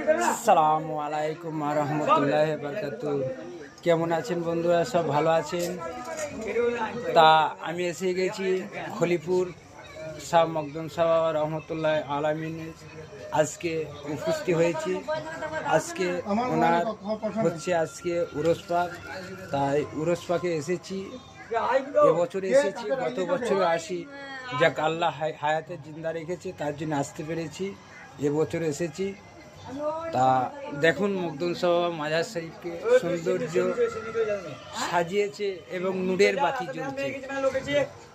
আসসালামু আলাইকুম রহমতুল্লাহ বরকাত কেমন আছেন বন্ধুরা? সব ভালো আছেন? তা আমি এসে গেছি খলিপুর শাহ মকদম শাহ রহমতুল্লাহ আলামিন আজকে উপস্থিত হয়েছি। আজকে ওনার হচ্ছে আজকে উরস পাক। তাই উরস পাকে এসেছি। এবছরে এসেছি, গত বছরে আসি। যাক, আল্লাহ হায়- হায়াতে জিন্দা রেখেছে, তার জন্য আসতে পেরেছি। এবছর এসেছি। তা দেখুন মুগ্ধন সভা মাজার শরীফকে সৌন্দর্য সাজিয়েছে এবং নূরের বাতি জ্বলছে।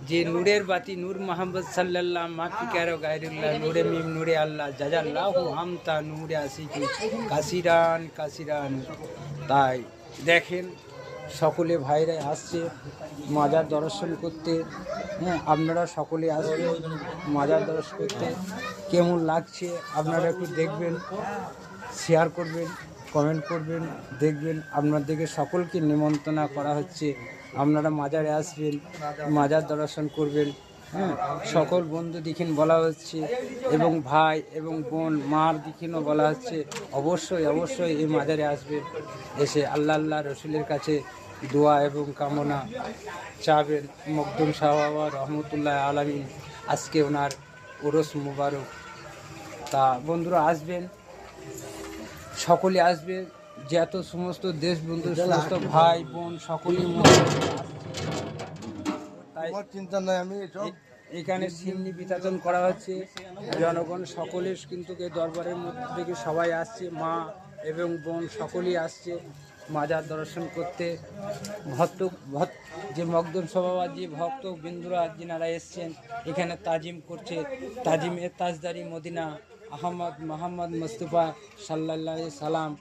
যে নূরের বাতি নূর মোহাম্মদ সাল্লাল্লাহ মা পিকারো গায়রুল্লাহ, নূরে মিম, নূরে আল্লাহ, জাজাল্লাহ আমতা নূরে আসিকি কাসিরান কাশিরান তাই দেখেন, সকলে ভাইরা আসছে মাজার দর্শন করতে হ্যাঁ আপনারা সকলে আসবেন মাজার দর্শন করতে। কেমন লাগছে আপনারা একটু দেখবেন শেয়ার করবেন কমেন্ট করবেন, দেখবেন। আপনাদেরকে সকলকে নিমন্ত্রণা করা হচ্ছে। আপনারা মাজারে আসবেন, মাজার দর্শন করবেন। হ্যাঁ সকল বন্ধু দিকেন বলা হচ্ছে এবং ভাই এবং বোন, মার দিকেনও বলা হচ্ছে। অবশ্যই অবশ্যই এই মাজারে আসবেন। এসে আল্লাহ আল্লাহ, রসুলের কাছে দোয়া এবং কামনা চাবেন মকদুম সাহাবা রহমতুল্লাহ আলমিন। আজকে ওনার ওরস মুবারক। তা বন্ধুরা আসবেন সকলে আসবে যে এত সমস্ত দেশ বন্ধু সমস্ত ভাই বোন সকলেই তাই চিন্তা নাই আমি এখানে সিন্নি বিতরণ করা হচ্ছে। জনগণ সকলে কিন্তু দরবারের মধ্যে থেকে সবাই আসছে মা এবং বোন সকলেই আসছে। মাজার দর্শন করতে ভক্ত ভক্ত যে মগদম সভাবাদ যে ভক্ত বিন্দুরা যিনারা এসছেন, এখানে তাজিম করছে। তাজিমের তাজদারি মদিনা, আহমদ মোহাম্মদ মুস্তফা সাল্লাহ সালাম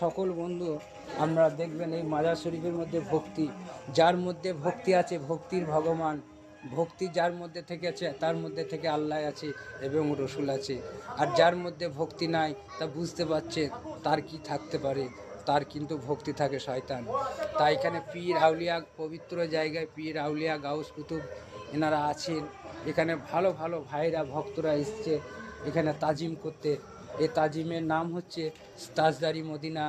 সকল বন্ধু, আমরা দেখবেন এই মাজার শরীফের মধ্যে ভক্তি। যার মধ্যে ভক্তি আছে, ভক্তির ভগবান। ভক্তি যার মধ্যে থেকে আছে, তার মধ্যে থেকে আল্লাহ আছে এবং রসুল আছে। আর যার মধ্যে ভক্তি নাই, তা বুঝতে পারছে, তার কি থাকতে পারে? তার কিন্তু ভক্তি থাকে শয়তান। তাই এখানে পীর আউলিয়া পবিত্র জায়গায় পীর আউলিয়া গাউস কুতুব এনারা আছেন। এখানে ভালো ভালো ভাইরা, ভক্তরা এসছে এখানে তাজিম করতে। এই তাজিমের নাম হচ্ছে তাজদারি মদিনা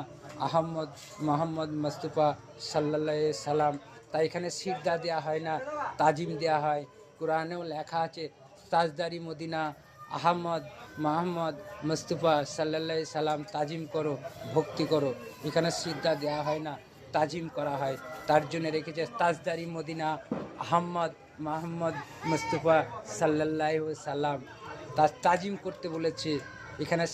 আহম্মদ মোহাম্মদ মুস্তফা সাল্লাহ সালাম তাই এখানে সিজদা দেওয়া হয় না, তাজিম দেওয়া হয়। কোরআনেও লেখা আছে, তাজদারি মদিনা আহমদ মাহমদ মুস্তফা সাল্লাই সালাম তাজিম করো, ভক্তি করো। এখানে সিদ্ধা দেওয়া হয় না, তাজিম করা হয়। তার জন্য রেখেছে তাজদারি মদিনা আহম্মদ মাহমদ মুস্তফা সাল্লাহ সাল্লাম। তাজিম করতে বলেছে। এখানে